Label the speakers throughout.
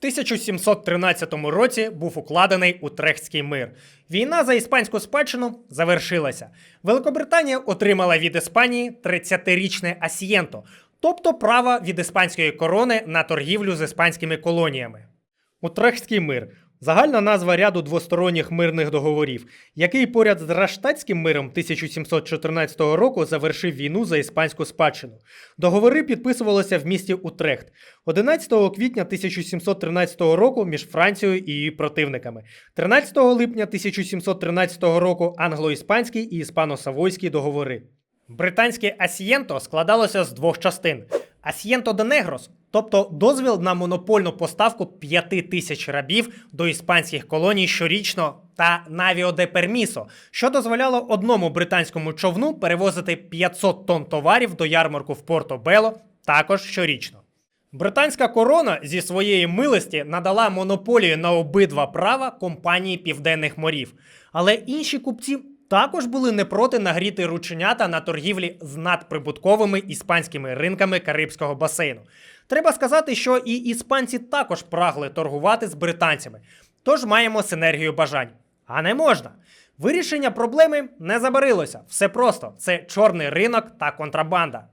Speaker 1: 1713 році був укладений Утрехтський мир. Війна за іспанську спадщину завершилася. Великобританія отримала від Іспанії 30-річне асієнто, тобто право від іспанської корони на торгівлю з іспанськими колоніями. Утрехтський мир загальна назва ряду двосторонніх мирних договорів, який поряд з Раштатським миром 1714 року завершив війну за іспанську спадщину. Договори підписувалися в місті Утрехт 11 квітня 1713 року між Францією і її противниками, 13 липня 1713 року англо-іспанський і іспано-савойські договори. Британське асієнто складалося з двох частин: Асієнто де Негрос, тобто дозвіл на монопольну поставку 5 тисяч рабів до іспанських колоній щорічно, та Навіо де Пермісо, що дозволяло одному британському човну перевозити 500 тонн товарів до ярмарку в Порто Бело також щорічно. Британська корона зі своєї милості надала монополію на обидва права компанії Південних морів, але інші купці також були не проти нагріти рученята на торгівлі з надприбутковими іспанськими ринками Карибського басейну. Треба сказати, що і іспанці також прагли торгувати з британцями, тож маємо синергію бажань. А не можна. Вирішення проблеми не забарилося. Все просто: це чорний ринок та контрабанда.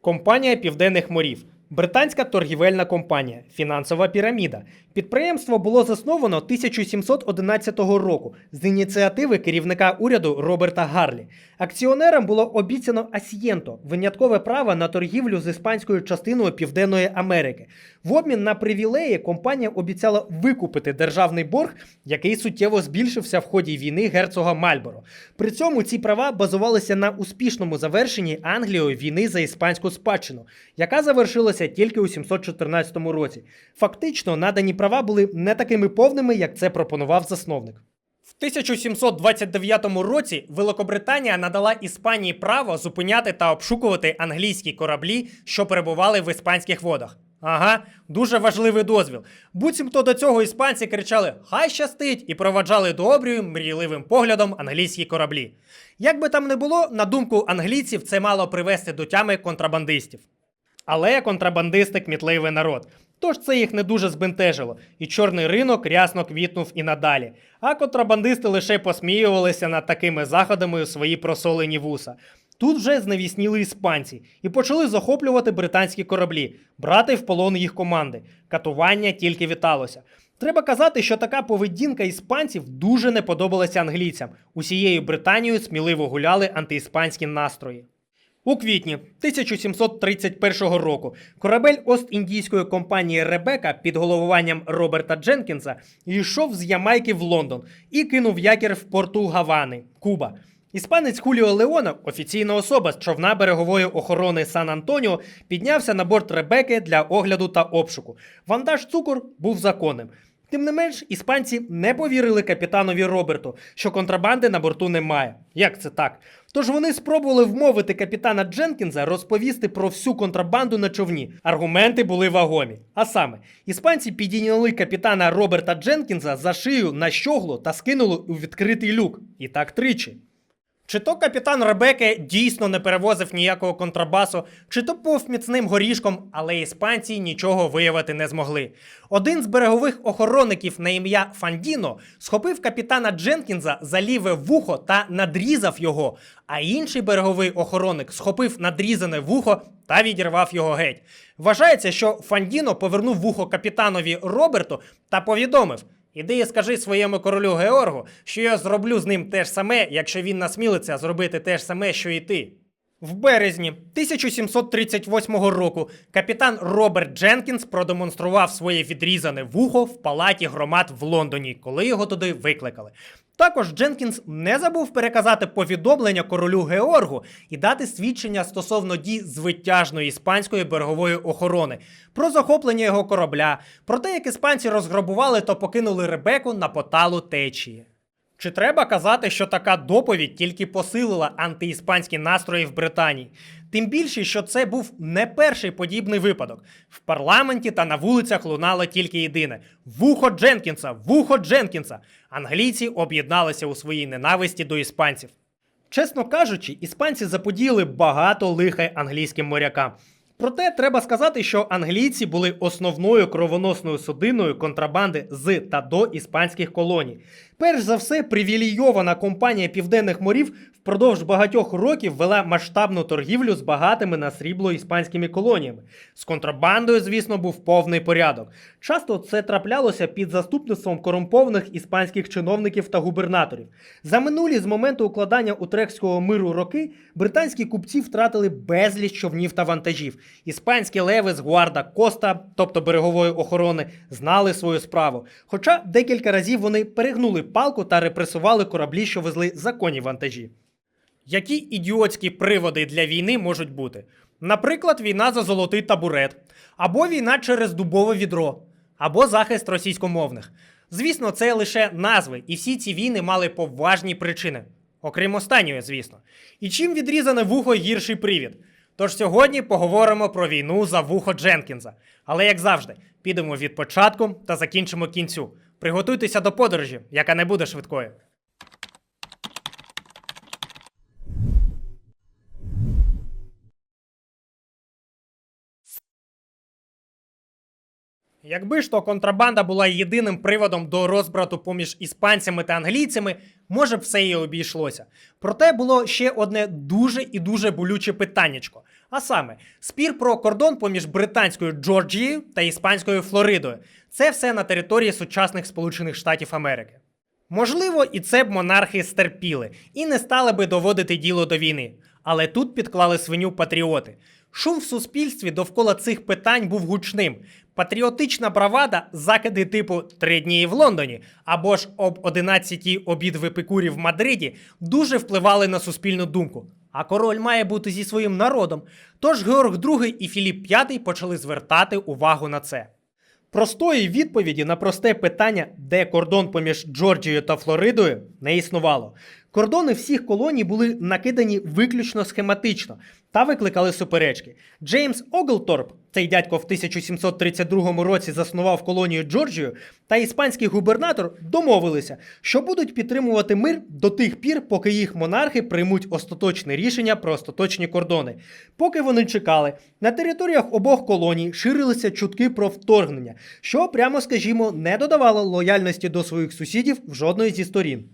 Speaker 1: Компанія Південних морів. Британська торгівельна компанія, фінансова піраміда. Підприємство було засновано 1711 року з ініціативи керівника уряду Роберта Гарлі. Акціонерам було обіцяно асієнто виняткове право на торгівлю з іспанською частиною Південної Америки. В обмін на привілеї компанія обіцяла викупити державний борг, який суттєво збільшився в ході війни герцога Мальборо. При цьому ці права базувалися на успішному завершенні Англією війни за іспанську спадщину, яка завершилася тільки у 714 році. Фактично, надані права були не такими повними, як це пропонував засновник. В 1729 році Великобританія надала Іспанії право зупиняти та обшукувати англійські кораблі, що перебували в іспанських водах. Ага, дуже важливий дозвіл. Буцімто до цього іспанці кричали Хай щастить і проваджали доброю, мрійливим поглядом англійські кораблі. Як би там не було, на думку англійців, це мало привести до тями контрабандистів. Але контрабандисти кмітливий народ. Тож це їх не дуже збентежило, і чорний ринок рясно квітнув і надалі. А контрабандисти лише посміювалися над такими заходами у свої просолені вуса. Тут вже зневісніли іспанці і почали захоплювати британські кораблі, брати в полон їх команди. Катування тільки віталося. Треба казати, що така поведінка іспанців дуже не подобалася англійцям. Усією Британією сміливо гуляли антиіспанські настрої. У квітні 1731 року корабель Ост-індійської компанії Ребека під головуванням Роберта Дженкінса йшов з Ямайки в Лондон і кинув якір в порту Гавани, Куба. Іспанець Хуліо Леона, офіційна особа з човна берегової охорони Сан Антоніо, піднявся на борт Ребеки для огляду та обшуку. Вантаж цукор був законним. Тим не менш, іспанці не повірили капітанові Роберту, що контрабанди на борту немає. Як це так? Тож вони спробували вмовити капітана Дженкінса розповісти про всю контрабанду на човні. Аргументи були вагомі. А саме, іспанці підійняли капітана Роберта Дженкінса за шию на щогло та скинули у відкритий люк. І так тричі. Чи то капітан Ребеке дійсно не перевозив ніякого контрабасу, чи то був міцним горішком, але іспанці нічого виявити не змогли. Один з берегових охоронників на ім'я Фандіно схопив капітана Дженкінза за ліве вухо та надрізав його, а інший береговий охоронник схопив надрізане вухо та відірвав його геть. Вважається, що Фандіно повернув вухо капітанові Роберту та повідомив. Іди і скажи своєму королю Георгу, що я зроблю з ним те ж саме, якщо він насмілиться зробити те ж саме, що і ти. В березні 1738 року капітан Роберт Дженкінс продемонстрував своє відрізане вухо в палаті громад в Лондоні, коли його туди викликали. Також Дженкінс не забув переказати повідомлення королю Георгу і дати свідчення стосовно дій звитяжної іспанської берегової охорони про захоплення його корабля, про те, як іспанці розграбували та покинули Ребеку на поталу течії. Чи треба казати, що така доповідь тільки посилила антиіспанські настрої в Британії? Тим більше, що це був не перший подібний випадок. В парламенті та на вулицях лунало тільки єдине: вухо Дженкінса, вухо Дженкінса. Англійці об'єдналися у своїй ненависті до іспанців. Чесно кажучи, іспанці заподіяли багато лиха англійським морякам. Проте треба сказати, що англійці були основною кровоносною судиною контрабанди з та до іспанських колоній. Перш за все, привілейована компанія південних морів впродовж багатьох років вела масштабну торгівлю з багатими на срібло іспанськими колоніями. З контрабандою, звісно, був повний порядок. Часто це траплялося під заступництвом корумпованих іспанських чиновників та губернаторів. За минулі з моменту укладання утрехтського миру роки британські купці втратили безліч човнів та вантажів. Іспанські леви з Гуарда Коста, тобто берегової охорони, знали свою справу. Хоча декілька разів вони перегнули палку та репресували кораблі, що везли законні вантажі. Які ідіотські приводи для війни можуть бути? Наприклад, війна за золотий табурет, або війна через дубове відро, або захист російськомовних. Звісно, це лише назви, і всі ці війни мали поважні причини, окрім останньої, звісно. І чим відрізане вухо гірший привід? Тож сьогодні поговоримо про війну за вухо Дженкінса. Але як завжди, підемо від початку та закінчимо кінцю. Приготуйтеся до подорожі, яка не буде швидкою. Якби ж то контрабанда була єдиним приводом до розбрату поміж іспанцями та англійцями, може б все і обійшлося. Проте було ще одне дуже і дуже болюче питаннячко. А саме, спір про кордон поміж британською Джорджією та іспанською Флоридою. Це все на території сучасних Сполучених Штатів Америки. Можливо, і це б монархи стерпіли і не стали би доводити діло до війни. Але тут підклали свиню патріоти. Шум в суспільстві довкола цих питань був гучним. Патріотична бравада, закиди типу «Три дні в Лондоні або ж об 11 обід в Епикурі в Мадриді дуже впливали на суспільну думку. А король має бути зі своїм народом. Тож Георг II і Філіп V почали звертати увагу на це. Простої відповіді на просте питання, де кордон поміж Джорджією та Флоридою, не існувало. Кордони всіх колоній були накидані виключно схематично та викликали суперечки. Джеймс Оглторп, цей дядько в 1732 році заснував колонію Джорджію, та іспанський губернатор домовилися, що будуть підтримувати мир до тих пір, поки їх монархи приймуть остаточне рішення про остаточні кордони. Поки вони чекали, на територіях обох колоній ширилися чутки про вторгнення, що, прямо скажімо, не додавало лояльності до своїх сусідів в жодної зі сторін.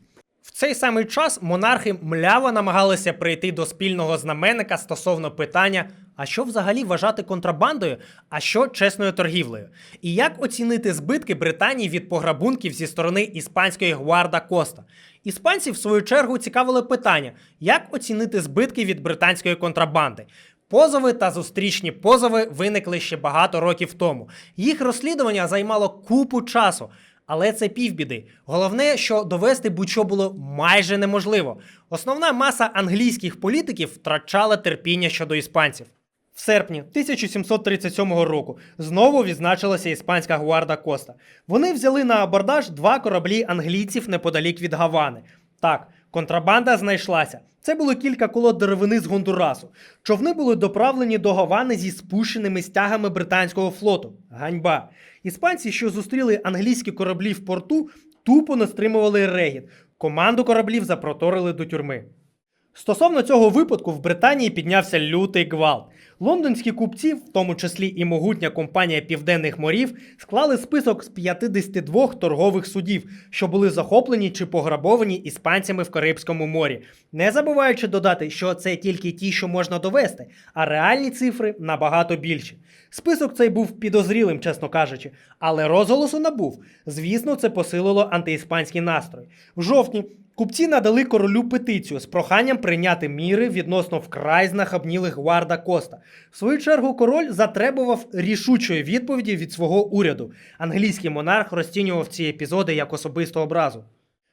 Speaker 1: В цей самий час монархи мляво намагалися прийти до спільного знаменника стосовно питання, а що взагалі вважати контрабандою, а що чесною торгівлею, і як оцінити збитки Британії від пограбунків зі сторони іспанської Гуарда Коста. Іспанців, в свою чергу, цікавило питання, як оцінити збитки від британської контрабанди. Позови та зустрічні позови виникли ще багато років тому. Їх розслідування займало купу часу. Але це півбіди. Головне, що довести будь-що було майже неможливо. Основна маса англійських політиків втрачала терпіння щодо іспанців. В серпні 1737 року знову відзначилася іспанська гуарда Коста. Вони взяли на абордаж два кораблі англійців неподалік від Гавани. Так, контрабанда знайшлася. Це було кілька колод деревини з Гондурасу. Човни були доправлені до Гавани зі спущеними стягами британського флоту. Ганьба. Іспанці, що зустріли англійські кораблі в порту, тупо не стримували регіт. Команду кораблів запроторили до тюрми. Стосовно цього випадку в Британії піднявся лютий гвалт. Лондонські купці, в тому числі і могутня компанія Південних морів, склали список з 52 торгових судів, що були захоплені чи пограбовані іспанцями в Карибському морі, не забуваючи додати, що це тільки ті, що можна довести, а реальні цифри набагато більші. Список цей був підозрілим, чесно кажучи, але розголосу набув. Звісно, це посилило антиіспанський настрой. В жовтні Купці надали королю петицію з проханням прийняти міри відносно вкрай знахабнілих Гуарда Коста. В свою чергу король затребував рішучої відповіді від свого уряду. Англійський монарх розцінював ці епізоди як особисту образу.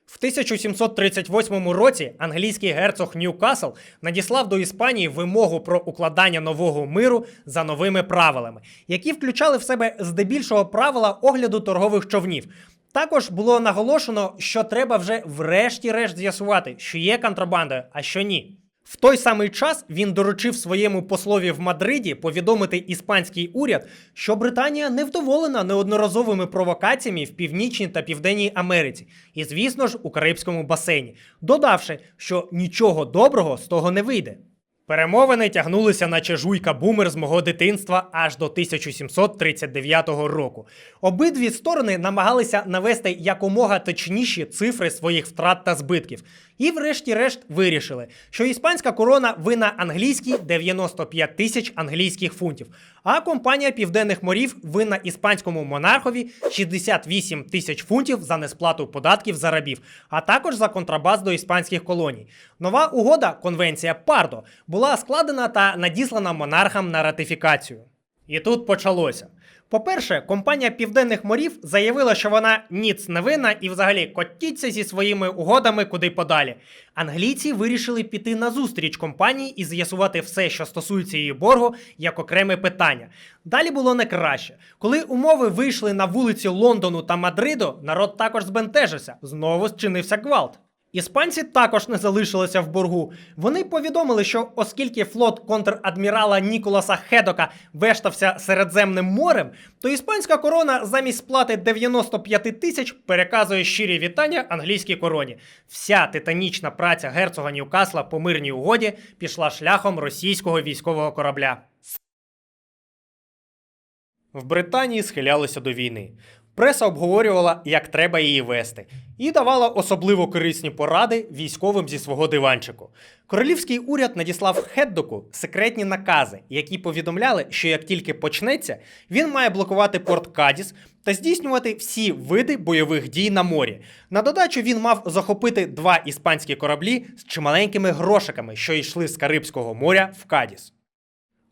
Speaker 1: В 1738 році англійський герцог Ньюкасл надіслав до Іспанії вимогу про укладання нового миру за новими правилами, які включали в себе здебільшого правила огляду торгових човнів. Також було наголошено, що треба вже врешті-решт з'ясувати, що є контрабандою, а що ні. В той самий час він доручив своєму послові в Мадриді повідомити іспанський уряд, що Британія невдоволена неодноразовими провокаціями в Північній та Південній Америці, і, звісно ж, у Карибському басейні, додавши, що нічого доброго з того не вийде. Перемовини тягнулися наче жуйка бумер з мого дитинства аж до 1739 року. Обидві сторони намагалися навести якомога точніші цифри своїх втрат та збитків. І, врешті-решт, вирішили, що іспанська корона винна англійській 95 тисяч англійських фунтів, а компанія Південних морів винна іспанському монархові 68 тисяч фунтів за несплату податків за рабів, а також за контрабас до іспанських колоній. Нова угода, конвенція Пардо, була складена та надіслана монархам на ратифікацію. І тут почалося. По-перше, компанія Південних морів заявила, що вона ніц не винна і взагалі котіться зі своїми угодами куди подалі. Англійці вирішили піти на зустріч компанії і з'ясувати все, що стосується її боргу, як окреме питання. Далі було не краще. Коли умови вийшли на вулиці Лондону та Мадриду, народ також збентежився. Знову зчинився гвалт. Іспанці також не залишилися в боргу. Вони повідомили, що оскільки флот контрадмірала Ніколаса Хедока вештався Середземним морем, то іспанська корона замість сплати 95 тисяч переказує щирі вітання англійській короні. Вся титанічна праця герцога Ньюкасла по мирній угоді пішла шляхом російського військового корабля. В Британії схилялися до війни. Преса обговорювала, як треба її вести, і давала особливо корисні поради військовим зі свого диванчику. Королівський уряд надіслав Хеддоку секретні накази, які повідомляли, що як тільки почнеться, він має блокувати порт Кадіс та здійснювати всі види бойових дій на морі. На додачу він мав захопити два іспанські кораблі з чималенькими грошиками, що йшли з Карибського моря в Кадіс.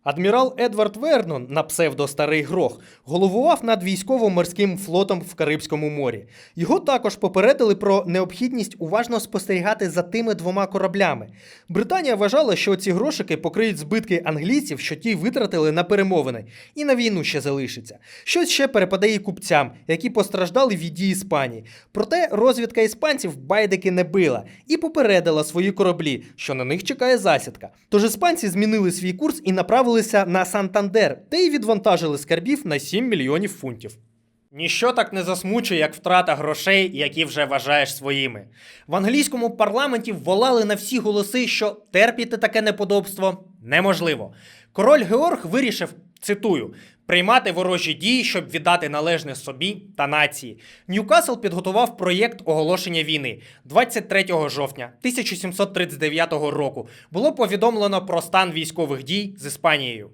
Speaker 1: Адмірал Едвард Вернон на псевдо Старий Грох головував над військово-морським флотом в Карибському морі. Його також попередили про необхідність уважно спостерігати за тими двома кораблями. Британія вважала, що ці грошики покриють збитки англійців, що ті витратили на перемовини, і на війну ще залишиться. Щось ще перепаде і купцям, які постраждали від дії Іспанії. Проте розвідка іспанців байдики не била і попередила свої кораблі, що на них чекає засідка. Тож іспанці змінили свій курс і направилися на Сантандер, де й відвантажили скарбів на 7 мільйонів фунтів. Ніщо так не засмучує, як втрата грошей, які вже вважаєш своїми. В англійському парламенті волали на всі голоси, що терпіти таке неподобство неможливо. Король Георг вирішив, цитую, приймати ворожі дії, щоб віддати належне собі та нації. Ньюкасл підготував проєкт оголошення війни 23 жовтня 1739 року. Було повідомлено про стан військових дій з Іспанією.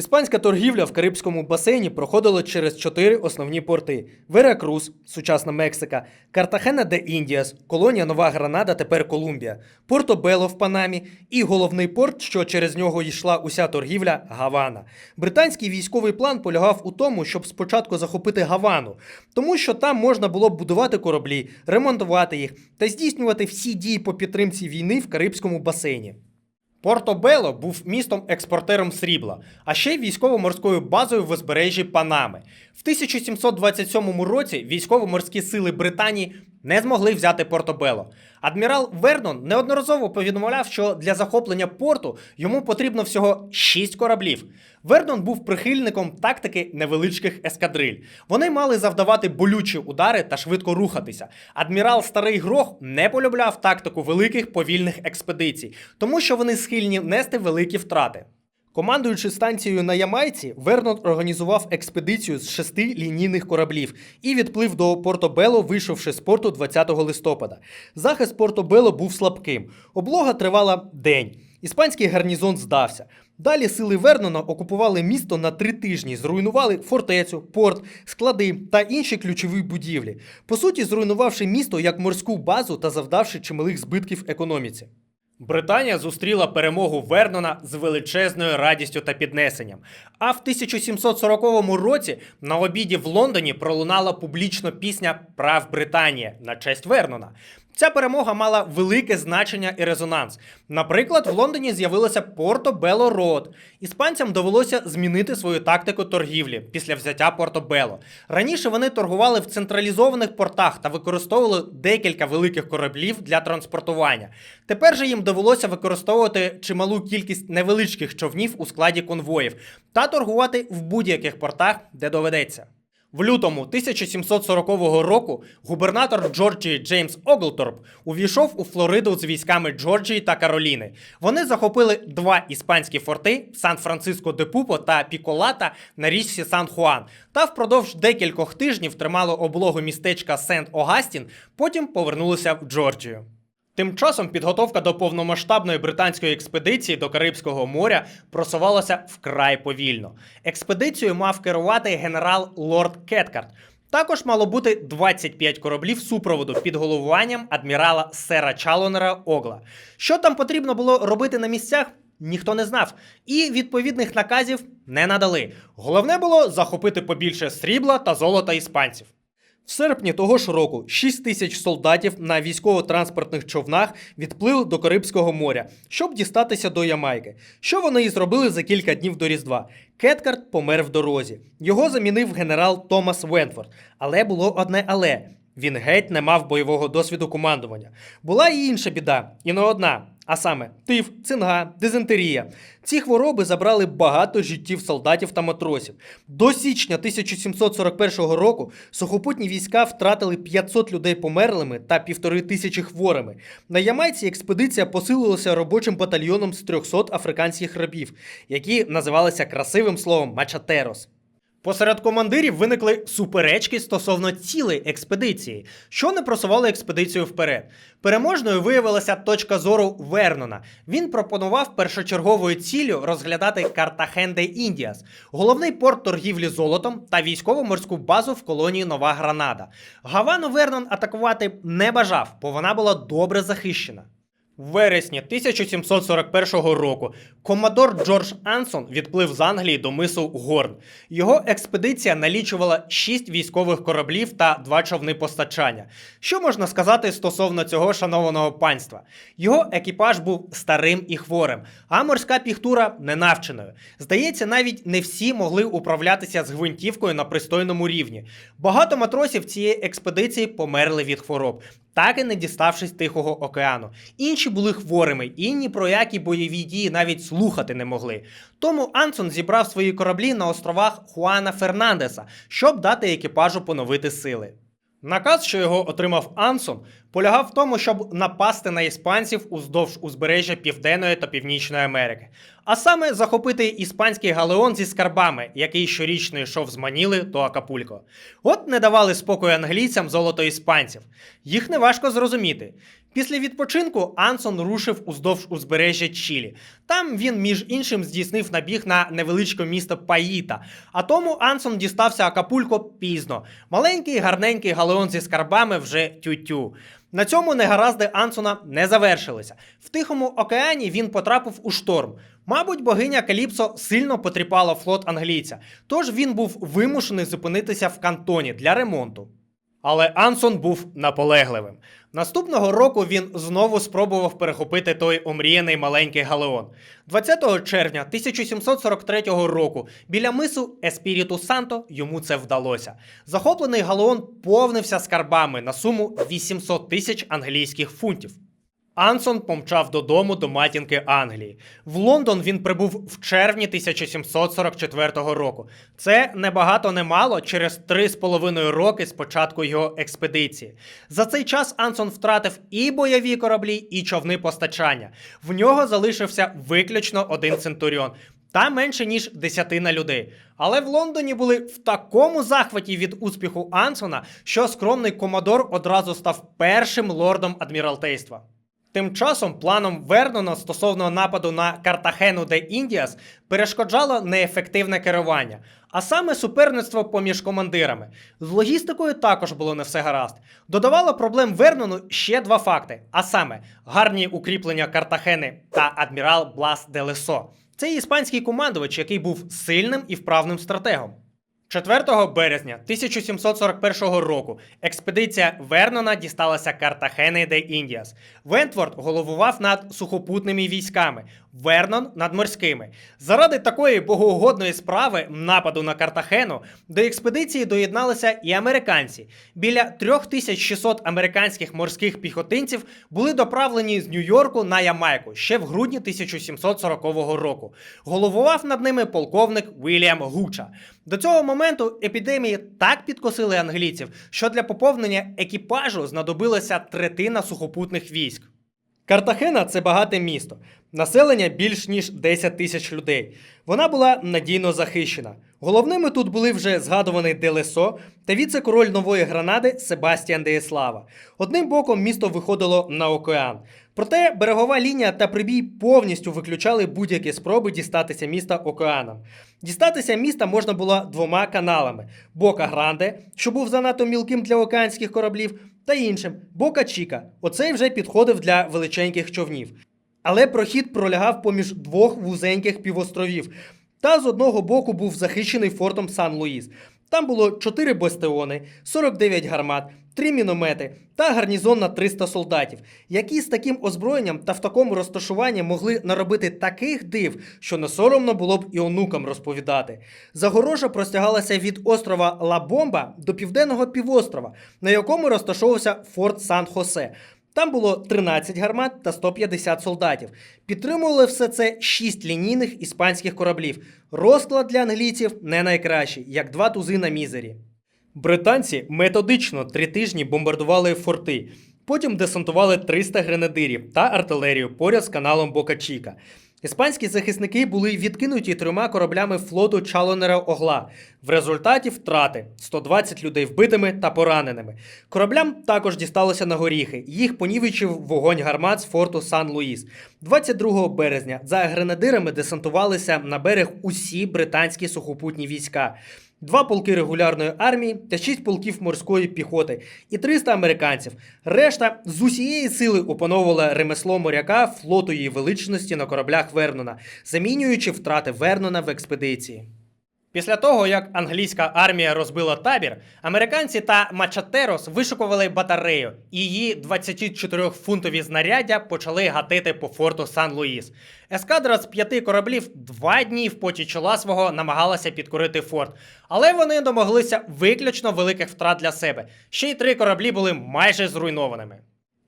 Speaker 1: Іспанська торгівля в Карибському басейні проходила через чотири основні порти: Веракрус, сучасна Мексика, Картахена де Індіас, колонія Нова Гранада, тепер Колумбія, Порто-Бело в Панамі і головний порт, що через нього йшла уся торгівля Гавана. Британський військовий план полягав у тому, щоб спочатку захопити Гавану, тому що там можна було б будувати кораблі, ремонтувати їх та здійснювати всі дії по підтримці війни в Карибському басейні. Порто-Бело був містом-експортером срібла, а ще й військово-морською базою в узбережжі Панами. В 1727 році військово-морські сили Британії не змогли взяти Порто-Бело. Адмірал Вернон неодноразово повідомляв, що для захоплення порту йому потрібно всього 6 кораблів. Вернон був прихильником тактики невеличких ескадриль. Вони мали завдавати болючі удари та швидко рухатися. Адмірал Старий Грох не полюбляв тактику великих повільних експедицій, тому що вони схильні нести великі втрати. Командуючи станцією на Ямайці, Вернон організував експедицію з шести лінійних кораблів і відплив до Порто-Бело, вийшовши з порту 20 листопада. Захист Порто-Бело був слабким. Облога тривала день. Іспанський гарнізон здався. Далі сили Вернона окупували місто на три тижні, зруйнували фортецю, порт, склади та інші ключові будівлі. По суті, зруйнувавши місто як морську базу та завдавши чималих збитків економіці. Британія зустріла перемогу Вернона з величезною радістю та піднесенням. А в 1740 році на обіді в Лондоні пролунала публічно пісня Прав Британія на честь Вернона. Ця перемога мала велике значення і резонанс. Наприклад, в Лондоні з'явилося Порто Бело Род. Іспанцям довелося змінити свою тактику торгівлі після взяття Порто Бело. Раніше вони торгували в централізованих портах та використовували декілька великих кораблів для транспортування. Тепер же їм довелося використовувати чималу кількість невеличких човнів у складі конвоїв та торгувати в будь-яких портах, де доведеться. В лютому 1740 року губернатор Джорджії Джеймс Оглторп увійшов у Флориду з військами Джорджії та Кароліни. Вони захопили два іспанські форти Сан-Франциско де Пупо та Піколата на річці Сан-Хуан та впродовж декількох тижнів тримали облогу містечка Сент-Огастін, потім повернулися в Джорджію. Тим часом підготовка до повномасштабної британської експедиції до Карибського моря просувалася вкрай повільно. Експедицією мав керувати генерал Лорд Кеткарт. Також мало бути 25 кораблів супроводу під головуванням адмірала Сера Чалонера Огла. Що там потрібно було робити на місцях? Ніхто не знав, і відповідних наказів не надали. Головне було захопити побільше срібла та золота іспанців. В серпні того ж року 6 тисяч солдатів на військово-транспортних човнах відплили до Карибського моря, щоб дістатися до Ямайки. Що вони і зробили за кілька днів до Різдва. Кеткарт помер в дорозі. Його замінив генерал Томас Венфорд. Але було одне але. Він геть не мав бойового досвіду командування. Була і інша біда, і не одна. А саме тиф, цинга, дизентерія. Ці хвороби забрали багато життів солдатів та матросів. До січня 1741 року сухопутні війська втратили 500 людей померлими та півтори тисячі хворими. На Ямайці експедиція посилилася робочим батальйоном з 300 африканських рабів, які називалися красивим словом мачатерос. Посеред командирів виникли суперечки стосовно цілей експедиції, що не просували експедицію вперед. Переможною виявилася точка зору Вернона. Він пропонував першочерговою ціллю розглядати Картахен де Індіас, головний порт торгівлі золотом та військово-морську базу в колонії Нова Гранада. Гавану Вернон атакувати не бажав, бо вона була добре захищена. В вересні 1741 року комодор Джордж Ансон відплив з Англії до мису Горн. Його експедиція налічувала 6 військових кораблів та 2 човни постачання. Що можна сказати стосовно цього шанованого панства? Його екіпаж був старим і хворим, а морська піхтура ненавченою. Здається, навіть не всі могли управлятися з гвинтівкою на пристойному рівні. Багато матросів цієї експедиції померли від хвороб так і не діставшись Тихого океану. Інші були хворими, і про які бойові дії навіть слухати не могли. Тому Ансон зібрав свої кораблі на островах Хуана Фернандеса, щоб дати екіпажу поновити сили. Наказ, що його отримав Ансон, полягав в тому, щоб напасти на іспанців уздовж узбережжя Південної та Північної Америки, а саме захопити іспанський галеон зі скарбами, який щорічно йшов з Маніли до Акапулько. От не давали спокою англійцям золото іспанців. Їх неважко зрозуміти. Після відпочинку Ансон рушив уздовж узбережжя Чилі. Там він, між іншим, здійснив набіг на невеличке місто Паїта. А тому Ансон дістався Акапулько пізно. Маленький гарненький галеон зі скарбами вже тютю. На цьому негаразди Ансона не завершилися. В Тихому океані він потрапив у шторм. Мабуть, богиня Каліпсо сильно потріпала флот англійця, тож він був вимушений зупинитися в кантоні для ремонту. Але Ансон був наполегливим. Наступного року він знову спробував перехопити той омріяний маленький галеон. 20 червня 1743 року біля мису Еспіріту Санто йому це вдалося. Захоплений галеон повнився скарбами на суму 800 тисяч англійських фунтів. Ансон помчав додому до матінки Англії. В Лондон він прибув в червні 1744 року. Це не багато не мало через три з половиною роки з початку його експедиції. За цей час Ансон втратив і бойові кораблі, і човни постачання. В нього залишився виключно один центуріон. Та менше ніж десятина людей. Але в Лондоні були в такому захваті від успіху Ансона, що скромний комодор одразу став першим лордом адміралтейства. Тим часом планом Вернона стосовно нападу на Картахену де Індіас перешкоджало неефективне керування, а саме суперництво поміж командирами. З логістикою також було не все гаразд. Додавало проблем Вернону ще два факти: а саме гарні укріплення Картахени та адмірал Блас де Лесо. Це іспанський командувач, який був сильним і вправним стратегом. 4 березня 1741 року експедиція Вернона дісталася Картахени де Індіас. Вентворд головував над сухопутними військами, Вернон над морськими. Заради такої богоугодної справи нападу на Картахену до експедиції доєдналися і американці. Біля 3600 американських морських піхотинців були доправлені з Нью-Йорку на Ямайку ще в грудні 1740 року. Головував над ними полковник Вільям Гуча. До цього моменту епідемії так підкосили англійців, що для поповнення екіпажу знадобилася третина сухопутних військ. Картахена це багате місто, населення більш ніж 10 тисяч людей. Вона була надійно захищена. Головними тут були вже згадуваний Делесо та віце-король нової Гранади Себастьян Деєслава. Одним боком місто виходило на океан. Проте берегова лінія та прибій повністю виключали будь-які спроби дістатися міста океаном. Дістатися міста можна було двома каналами: Бока Гранде, що був занадто мілким для океанських кораблів, та іншим Бока Чіка. Оцей вже підходив для величеньких човнів. Але прохід пролягав поміж двох вузеньких півостровів. Та з одного боку був захищений фортом Сан-Луїс. Там було 4 бастіони, 49 гармат, 3 міномети та гарнізон на 300 солдатів, які з таким озброєнням та в такому розташуванні могли наробити таких див, що не соромно було б і онукам розповідати. Загорожа простягалася від острова Ла-Бомба до південного півострова, на якому розташовувався форт Сан-Хосе. Там було 13 гармат та 150 солдатів. Підтримували все це 6 лінійних іспанських кораблів. Розклад для англійців не найкращий, як два тузи на мізері. Британці методично три тижні бомбардували форти. Потім десантували 300 гренадирів та артилерію поряд з каналом Бока-Чіка. Іспанські захисники були відкинуті трьома кораблями флоту Чалонера Огла. В результаті втрати 120 людей вбитими та пораненими. Кораблям також дісталося на горіхи. Їх понівечив вогонь гармат з форту Сан-Луїс. 22 березня за гренадирами десантувалися на берег усі британські сухопутні війська. Два полки регулярної армії та шість полків морської піхоти і 300 американців. Решта з усієї сили опановувала ремесло моряка флоту її величності на кораблях Вернона, замінюючи втрати Вернона в експедиції. Після того, як англійська армія розбила табір, американці та Мачатерос вишукували батарею, і її 24-фунтові знаряддя почали гатити по форту Сан-Луїс. Ескадра з п'яти кораблів два дні в поті чола свого намагалася підкорити форт, але вони домоглися виключно великих втрат для себе. Ще й три кораблі були майже зруйнованими.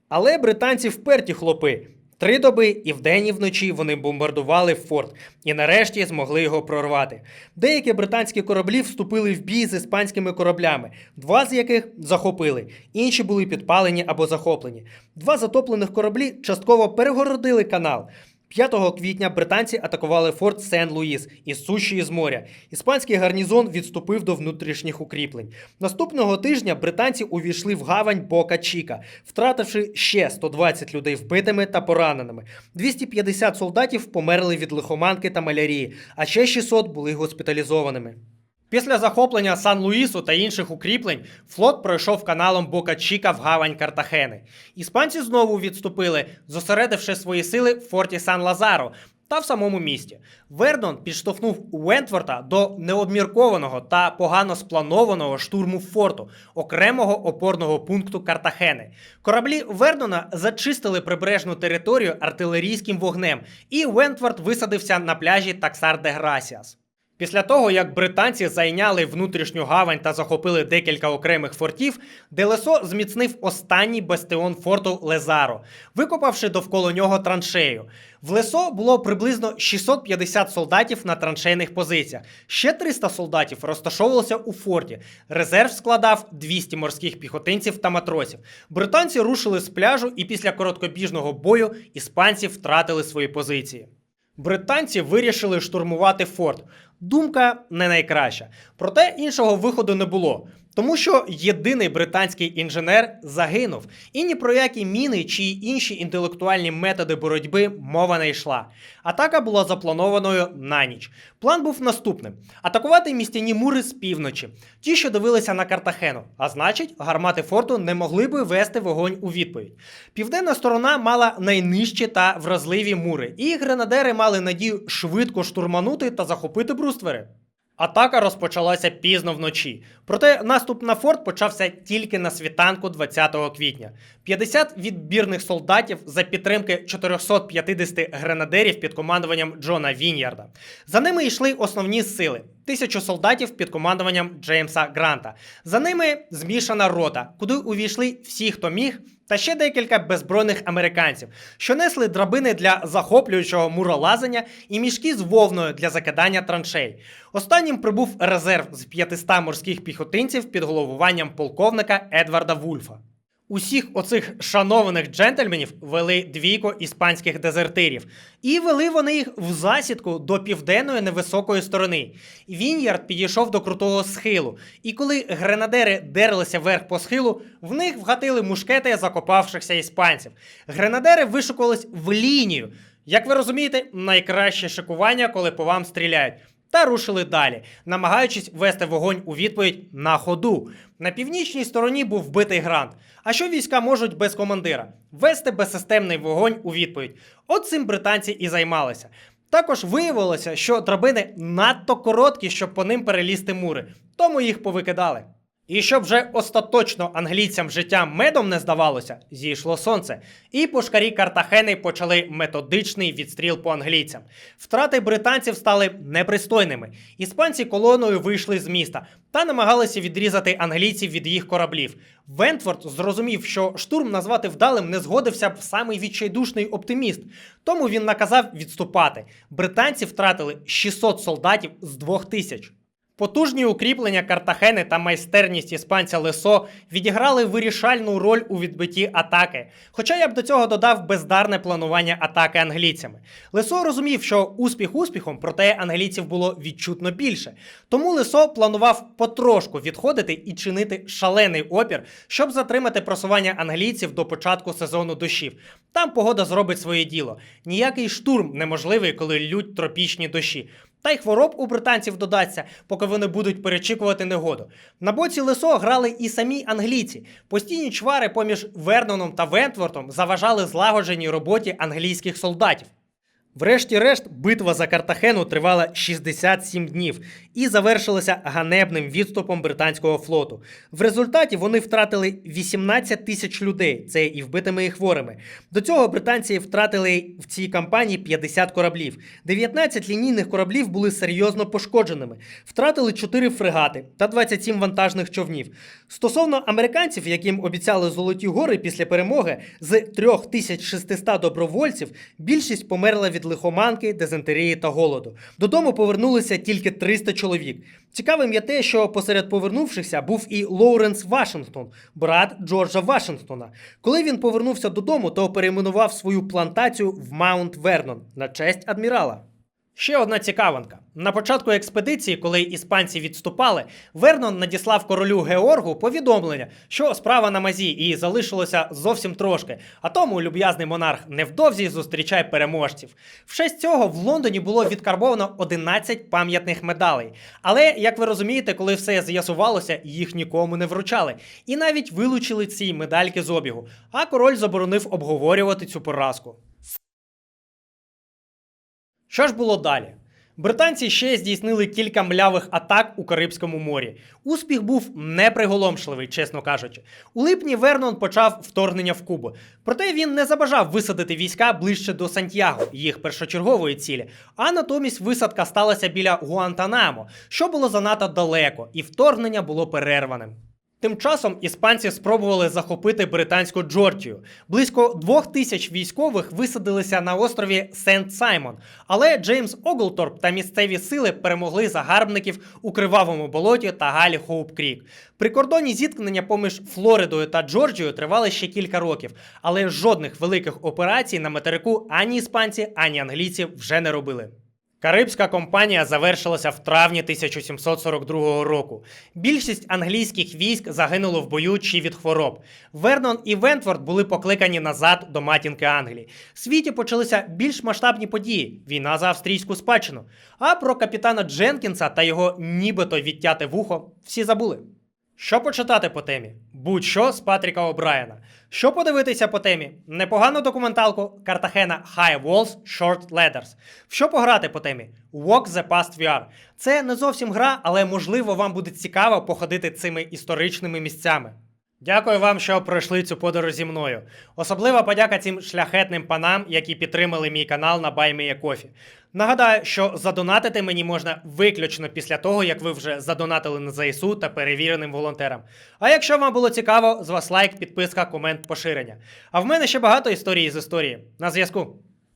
Speaker 1: Але британці вперті хлопи. Три доби і вдень, і вночі вони бомбардували форт і нарешті змогли його прорвати. Деякі британські кораблі вступили в бій з іспанськими кораблями, два з яких захопили, інші були підпалені або захоплені. Два затоплених кораблі частково перегородили канал. 5 квітня британці атакували форт Сен-Луїс із суші і з моря. Іспанський гарнізон відступив до внутрішніх укріплень. Наступного тижня британці увійшли в гавань Бока Чіка, втративши ще 120 людей вбитими та пораненими. 250 солдатів померли від лихоманки та малярії, а ще 600 були госпіталізованими. Після захоплення Сан-Луїсу та інших укріплень флот пройшов каналом Бока Чіка в гавань Картахени. Іспанці знову відступили, зосередивши свої сили в форті Сан-Лазаро та в самому місті. Вернон підштовхнув Уентворта до необміркованого та погано спланованого штурму форту, окремого опорного пункту Картахени. Кораблі Вернона зачистили прибережну територію артилерійським вогнем, і Уентворт висадився на пляжі Таксар де Грасіас. Після того, як британці зайняли внутрішню гавань та захопили декілька окремих фортів, Делесо зміцнив останній бастіон форту Лезаро, викопавши довкола нього траншею. В Лесо було приблизно 650 солдатів на траншейних позиціях. Ще 300 солдатів розташовувалося у форті. Резерв складав 200 морських піхотинців та матросів. Британці рушили з пляжу, і після короткобіжного бою іспанці втратили свої позиції. Британці вирішили штурмувати форт. Думка не найкраща. Проте іншого виходу не було. Тому що єдиний британський інженер загинув, і ні про які міни чи інші інтелектуальні методи боротьби мова не йшла. Атака була запланованою на ніч. План був наступним: атакувати містяні мури з півночі, ті, що дивилися на Картахену. А значить, гармати форту не могли би вести вогонь у відповідь. Південна сторона мала найнижчі та вразливі мури, і гренадери мали надію швидко штурманути та захопити бруствери. Атака розпочалася пізно вночі. Проте наступ на форт почався тільки на світанку 20 квітня. 50 відбірних солдатів за підтримки 450 гренадерів під командуванням Джона Він'ярда. За ними йшли основні сили: Тисячу солдатів під командуванням Джеймса Гранта. За ними змішана рота, куди увійшли всі, хто міг, та ще декілька беззбройних американців, що несли драбини для захоплюючого муролазання і мішки з вовною для закидання траншей. Останнім прибув резерв з 500 морських піхотинців під головуванням полковника Едварда Вульфа. Усіх оцих шанованих джентльменів вели двійко іспанських дезертирів, і вели вони їх в засідку до південної невисокої сторони. Віньярд підійшов до крутого схилу, і коли гренадери дерлися вверх по схилу, в них вгатили мушкети закопавшихся іспанців. Гренадери вишукувались в лінію. Як ви розумієте, найкраще шикування, коли по вам стріляють. Та рушили далі, намагаючись вести вогонь у відповідь на ходу. На північній стороні був вбитий грант. А що війська можуть без командира? Вести безсистемний вогонь у відповідь. От цим британці і займалися. Також виявилося, що драбини надто короткі, щоб по ним перелізти мури, тому їх повикидали. І щоб вже остаточно англійцям життя медом не здавалося, зійшло сонце, і пушкарі Картахени почали методичний відстріл по англійцям. Втрати британців стали непристойними. Іспанці колоною вийшли з міста та намагалися відрізати англійців від їх кораблів. Вентворд зрозумів, що штурм назвати вдалим не згодився б самий відчайдушний оптиміст, тому він наказав відступати. Британці втратили 600 солдатів з 2000. Потужні укріплення Картахени та майстерність іспанця Лесо відіграли вирішальну роль у відбитті атаки. Хоча я б до цього додав бездарне планування атаки англійцями. Лесо розумів, що успіх успіхом, проте англійців було відчутно більше. Тому Лесо планував потрошку відходити і чинити шалений опір, щоб затримати просування англійців до початку сезону дощів. Там погода зробить своє діло. Ніякий штурм неможливий, коли лють тропічні дощі. Та й хвороб у британців додаться, поки вони будуть перечікувати негоду. На боці Лесо грали і самі англійці. Постійні чвари поміж Верноном та Вентвортом заважали злагодженій роботі англійських солдатів. Врешті-решт, битва за Картахену тривала 67 днів і завершилася ганебним відступом британського флоту. В результаті вони втратили 18 тисяч людей, це і вбитими і хворими. До цього британці втратили в цій кампанії 50 кораблів. 19 лінійних кораблів були серйозно пошкодженими, втратили 4 фрегати та 27 вантажних човнів. Стосовно американців, яким обіцяли золоті гори після перемоги, з 3600 добровольців більшість померла від лихоманки, дизентерії та голоду. Додому повернулися тільки 300 чоловік. Цікавим є те, що посеред повернувшихся був і Лоуренс Вашингтон, брат Джорджа Вашингтона. Коли він повернувся додому, то перейменував свою плантацію в Маунт Вернон на честь адмірала. Ще одна цікавинка. На початку експедиції, коли іспанці відступали, Вернон надіслав королю Георгу повідомлення, що справа на мазі і залишилося зовсім трошки. А тому люб'язний монарх невдовзі зустрічає переможців. В честь цього в Лондоні було відкарбовано 11 пам'ятних медалей. Але, як ви розумієте, коли все з'ясувалося, їх нікому не вручали. І навіть вилучили ці медальки з обігу. А король заборонив обговорювати цю поразку. Що ж було далі? Британці ще здійснили кілька млявих атак у Карибському морі. Успіх був неприголомшливий, чесно кажучи. У липні Вернон почав вторгнення в Кубу. Проте він не забажав висадити війська ближче до Сантьяго, їх першочергової цілі. А натомість висадка сталася біля Гуантанамо, що було занадто далеко, і вторгнення було перерваним. Тим часом іспанці спробували захопити британську Джорджію. Близько двох тисяч військових висадилися на острові Сент Саймон, але Джеймс Оглторп та місцеві сили перемогли загарбників у кривавому болоті та Галі Хоуп Крік. Прикордонні зіткнення поміж Флоридою та Джорджією тривали ще кілька років, але жодних великих операцій на материку ані іспанці, ані англійці вже не робили. Карибська компанія завершилася в травні 1742 року. Більшість англійських військ загинуло в бою чи від хвороб. Вернон і Вентворд були покликані назад до матінки Англії. В світі почалися більш масштабні події війна за австрійську спадщину. А про капітана Дженкінса та його нібито відтяте вухо всі забули. Що почитати по темі? Будь-що з Патріка О'Брайена. Що подивитися по темі? Непогану документалку Картахена High Walls Short Ladders. Що пограти по темі? Walk the Past VR. Це не зовсім гра, але можливо вам буде цікаво походити цими історичними місцями. Дякую вам, що пройшли цю подорож зі мною. Особлива подяка цим шляхетним панам, які підтримали мій канал на BuyMeACoffee. Нагадаю, що задонатити мені можна виключно після того, як ви вже задонатили на ЗСУ та перевіреним волонтерам. А якщо вам було цікаво, з вас лайк, підписка, комент, поширення. А в мене ще багато історій з історії. На зв'язку.